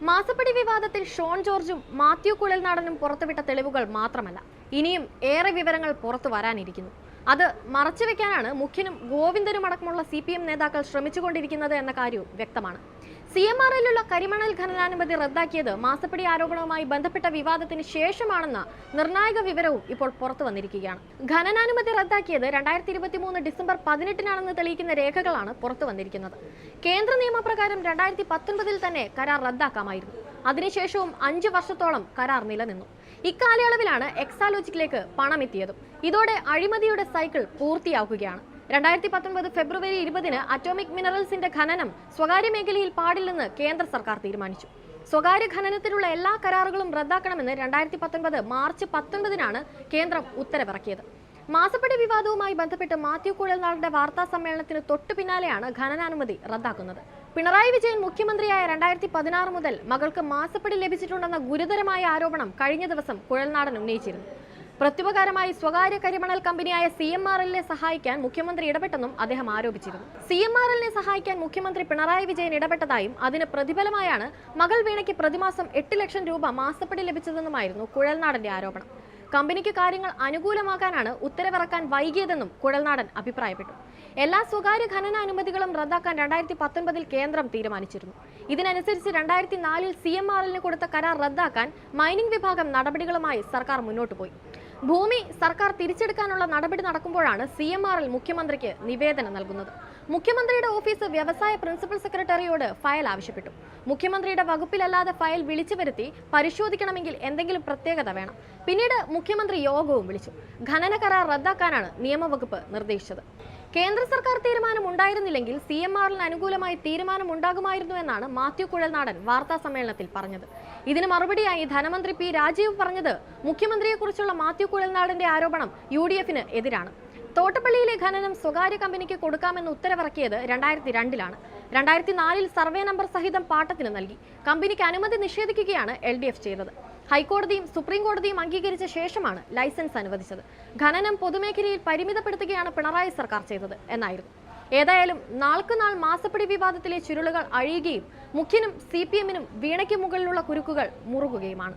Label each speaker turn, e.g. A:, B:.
A: മാസപ്പടി വിവാദത്തിൽ ഷോൺ ജോർജും മാത്യു കുഴൽനാടനും പുറത്തുവിട്ട തെളിവുകൾ മാത്രമല്ല. ഇനിയും ഏറെ വിവരങ്ങൾ പുറത്തു വരാനിരിക്കുന്നു. അത് മറച്ചുവെക്കാനാണ് മുഖ്യനും ഗോവിന്ദനും അടക്കമുള്ള സി പി എം നേതാക്കൾ ശ്രമിച്ചുകൊണ്ടിരിക്കുന്നത് എന്ന കാര്യവും വ്യക്തമാണ്. സി എം ആർ എല്ലുള്ള കരിമണൽ ഖനനാനുമതി റദ്ദാക്കിയത് മാസപ്പടി ആരോപണവുമായി ബന്ധപ്പെട്ട വിവാദത്തിന് ശേഷമാണെന്ന നിർണായക വിവരവും ഇപ്പോൾ പുറത്തു വന്നിരിക്കുകയാണ്. ഖനനാനുമതി റദ്ദാക്കിയത് രണ്ടായിരത്തി ഇരുപത്തി മൂന്ന് ഡിസംബർ പതിനെട്ടിനാണെന്ന് തെളിയിക്കുന്ന രേഖകളാണ് പുറത്തു വന്നിരിക്കുന്നത്. കേന്ദ്ര നിയമപ്രകാരം രണ്ടായിരത്തി പത്തൊൻപതിൽ തന്നെ കരാർ റദ്ദാക്കാമായിരുന്നു. അതിനുശേഷവും അഞ്ച് വർഷത്തോളം കരാർ നിലനിന്നു. ഇക്കാലയളവിലാണ് എക്സാലോജിക്കിലേക്ക് പണം എത്തിയതും ഇതോടെ അഴിമതിയുടെ സൈക്കിൾ പൂർത്തിയാക്കുകയാണ്. രണ്ടായിരത്തി പത്തൊൻപത് ഫെബ്രുവരി ഇരുപതിന് അറ്റോമിക് മിനറൽസിന്റെ ഖനനം സ്വകാര്യ മേഖലയിൽ പാടില്ലെന്ന് കേന്ദ്ര സർക്കാർ തീരുമാനിച്ചു. സ്വകാര്യ ഖനനത്തിലുള്ള എല്ലാ കരാറുകളും റദ്ദാക്കണമെന്ന് രണ്ടായിരത്തി പത്തൊൻപത് മാർച്ച് പത്തൊൻപതിനാണ് കേന്ദ്രം ഉത്തരവിറക്കിയത്. മാസപ്പടി വിവാദവുമായി ബന്ധപ്പെട്ട് മാത്യു കുഴൽനാടിന്റെ വാർത്താ സമ്മേളനത്തിന് തൊട്ടു പിന്നാലെയാണ് ഖനനാനുമതി റദ്ദാക്കുന്നത്. പിണറായി വിജയൻ മുഖ്യമന്ത്രിയായ രണ്ടായിരത്തി പതിനാറ് മുതൽ മകൾക്ക് മാസപ്പടി ലഭിച്ചിട്ടുണ്ടെന്ന ഗുരുതരമായ ആരോപണം കഴിഞ്ഞ ദിവസം കുഴൽനാടൻ ഉന്നയിച്ചിരുന്നു. പ്രത്യുപകാരമായി സ്വകാര്യ കരിമണൽ കമ്പനിയായ സി എം ആർ എല്ലിനെ സഹായിക്കാൻ മുഖ്യമന്ത്രി ഇടപെട്ടെന്നും അദ്ദേഹം ആരോപിച്ചിരുന്നു. സി എം ആർ എല്ലിനെ സഹായിക്കാൻ മുഖ്യമന്ത്രി പിണറായി വിജയൻ ഇടപെട്ടതായും അതിന് പ്രതിഫലമായാണ് മകൾ വീണയ്ക്ക് പ്രതിമാസം എട്ട് ലക്ഷം രൂപ മാസപ്പടി ലഭിച്ചതെന്നുമായിരുന്നു കുഴൽനാടന്റെ ആരോപണം. കമ്പനിക്ക് കാര്യങ്ങൾ അനുകൂലമാക്കാനാണ് ഉത്തരവിറക്കാൻ വൈകിയതെന്നും കുഴൽനാടൻ അഭിപ്രായപ്പെട്ടു. എല്ലാ സ്വകാര്യ ഖനന അനുമതികളും റദ്ദാക്കാൻ രണ്ടായിരത്തി പത്തൊൻപതിൽ കേന്ദ്രം തീരുമാനിച്ചിരുന്നു. ഇതിനനുസരിച്ച് രണ്ടായിരത്തി നാലിൽ സി എം എല്ലിന് കൊടുത്ത കരാർ റദ്ദാക്കാൻ മൈനിംഗ് വിഭാഗം നടപടികളുമായി സർക്കാർ മുന്നോട്ട് പോയി. ഭൂമി സർക്കാർ തിരിച്ചെടുക്കാനുള്ള നടപടി നടക്കുമ്പോഴാണ് സി എം മുഖ്യമന്ത്രിക്ക് നിവേദനം നൽകുന്നത്. മുഖ്യമന്ത്രിയുടെ ഓഫീസ് വ്യവസായ പ്രിൻസിപ്പൽ സെക്രട്ടറിയോട് ഫയൽ ആവശ്യപ്പെട്ടു. മുഖ്യമന്ത്രിയുടെ വകുപ്പിലല്ലാതെ ഫയൽ വിളിച്ചു വരുത്തി പരിശോധിക്കണമെങ്കിൽ എന്തെങ്കിലും പ്രത്യേകത വേണം. പിന്നീട് മുഖ്യമന്ത്രി യോഗവും വിളിച്ചു. ഖനന കരാർ റദ്ദാക്കാനാണ് നിയമവകുപ്പ് നിർദ്ദേശിച്ചത്. കേന്ദ്ര സർക്കാർ തീരുമാനം ഉണ്ടായിരുന്നില്ലെങ്കിൽ സി എം ആറിന് അനുകൂലമായി തീരുമാനം ഉണ്ടാകുമായിരുന്നു എന്നാണ് മാത്യു കുഴൽനാടൻ വാർത്താ സമ്മേളനത്തിൽ പറഞ്ഞത്. ഇതിന് മറുപടിയായി ധനമന്ത്രി പി രാജീവ് പറഞ്ഞത് മുഖ്യമന്ത്രിയെക്കുറിച്ചുള്ള മാത്യു കുഴൽനാടന്റെ ആരോപണം യു എതിരാണ്. തോട്ടപ്പള്ളിയിലെ ഖനനം സ്വകാര്യ കമ്പനിക്ക് കൊടുക്കാമെന്ന് ഉത്തരവിറക്കിയത് രണ്ടായിരത്തി രണ്ടിലാണ് രണ്ടായിരത്തി നാലിൽ സർവേ നമ്പർ സഹിതം പാട്ടത്തിന് നൽകി. കമ്പനിക്ക് അനുമതി നിഷേധിക്കുകയാണ് എൽ ഡി എഫ് ചെയ്തത്. ഹൈക്കോടതിയും സുപ്രീം കോടതിയും അംഗീകരിച്ച ശേഷമാണ് ലൈസൻസ് അനുവദിച്ചത്. ഖനനം പൊതുമേഖലയിൽ പരിമിതപ്പെടുത്തുകയാണ് പിണറായി സർക്കാർ ചെയ്തത് എന്നായിരുന്നു. ഏതായാലും നാൾക്കുനാൾ മാസപ്പടി വിവാദത്തിലെ ചുരുളുകൾ അഴിയുകയും മുഖ്യനും സി പി എമ്മിനും വീണയ്ക്ക് മുകളിലുള്ള കുരുക്കുകൾ മുറുകുകയുമാണ്.